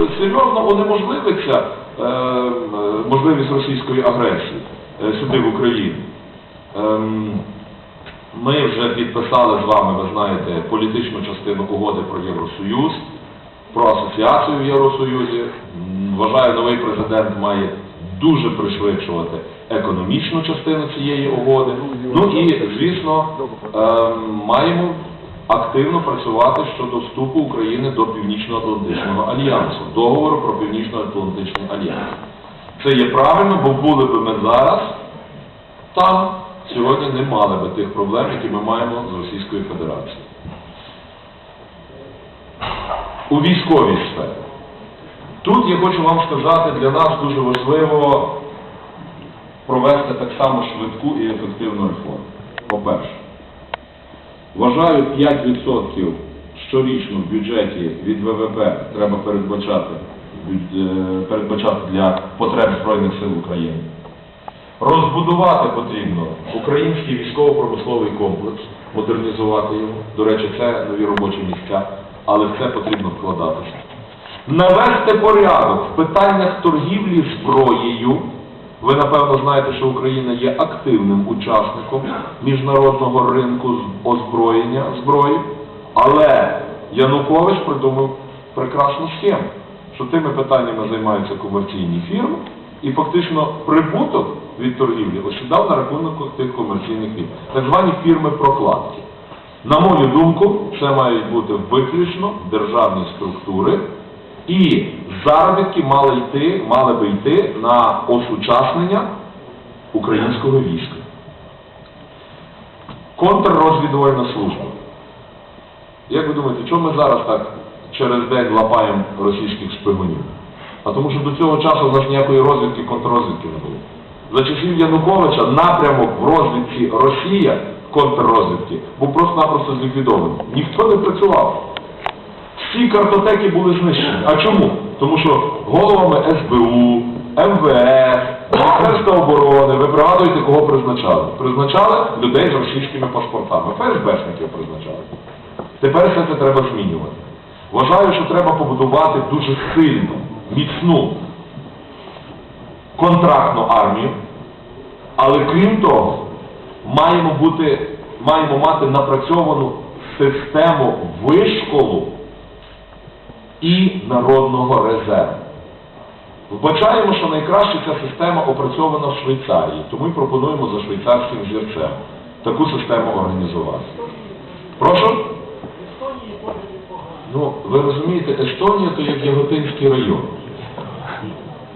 серйозно унеможливиться е, можливість російської агресії е, сюди в Україну. Ем, Ми вже підписали з вами, ви знаєте, політичну частину угоди про Євросоюз, про асоціацію в Євросоюзі. Вважаю, новий президент має дуже пришвидшувати економічну частину цієї угоди. Ну і, звісно, ем, маємо активно працювати щодо вступу України до Північно-Атлантичного альянсу, договору про Північно-Атлантичний альянс. Це є правильно, бо були б ми зараз там, сьогодні не мали би тих проблем, які ми маємо з Російською Федерацією. У військовій сфері. Тут я хочу вам сказати, для нас дуже важливо провести так само швидку і ефективну реформу. По-перше, вважаю 5% щорічно в бюджеті від ВВП треба передбачати, е, передбачати для потреб Збройних сил України. Розбудувати потрібно український військово-промисловий комплекс, модернізувати його. До речі, це нові робочі місця, але в це потрібно вкладатися. Навести порядок в питаннях торгівлі зброєю. Ви напевно знаєте, що Україна є активним учасником міжнародного ринку озброєння зброї, але Янукович придумав прекрасну схему, що тими питаннями займаються комерційні фірми, і фактично прибуток від торгівлі осідав на рахунок тих комерційних фірм, так звані фірми прокладки. На мою думку, це мають бути виключно державні структури, і заробітки мали йти, мали би йти на осучаснення українського війська. Контррозвідувальна служба. Як ви думаєте, чому ми зараз так через день лапаємо російських шпигунів? А тому що до цього часу у нас ніякої розвідки, контррозвідки не було. За часів Януковича напрямок в розвідці Росія контррозвідки був просто-напросто зліквідований. Ніхто не працював. Всі картотеки були знищені. А чому? Тому що головами СБУ, МВС, Міністерства оборони, ви пригадуєте, кого призначали? Призначали людей з російськими паспортами. ФСБшників призначали. Тепер все це треба змінювати. Вважаю, що треба побудувати дуже сильну, міцну контрактну армію, але крім того, маємо бути, маємо мати напрацьовану систему вишколу і народного резерву. Вбачаємо, що найкраще ця система опрацьована в Швейцарії, тому і пропонуємо за швейцарським зірцем таку систему організувати. Прошу? Ну, ви розумієте, Естонія то як Яготинський район.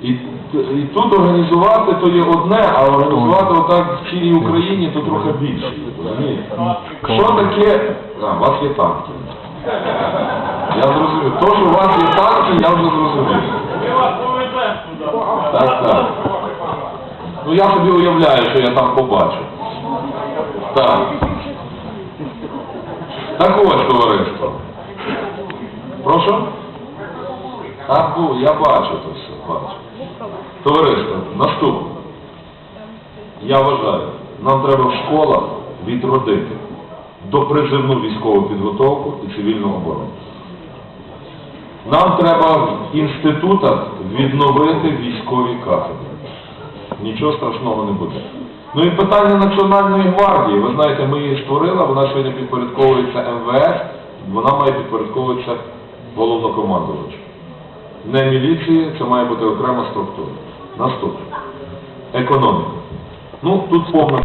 І, і тут організувати то є одне, а організувати отак в цілій Україні то трохи більше. розумієте? Що таке? А, у вас є танки. Я зрозумів. То, що у вас є танки, я вже зрозумів. Так, так. Ну я собі уявляю, що я там побачу. Так. Так ось, товариство. Прошу? Так, ну, я бачу це все, бачу. Товариство, наступне. Я вважаю, нам треба в школах відродити допризивну військову підготовку і цивільну оборону. Нам треба в інститутах відновити військові кафедри. Нічого страшного не буде. Ну і питання Національної гвардії. Ви знаєте, ми її створили, вона сьогодні підпорядковується МВС, вона має підпорядковуватися головнокомандувачу. Не міліції, це має бути окрема структура. Наступне. Економіка. Ну, тут повна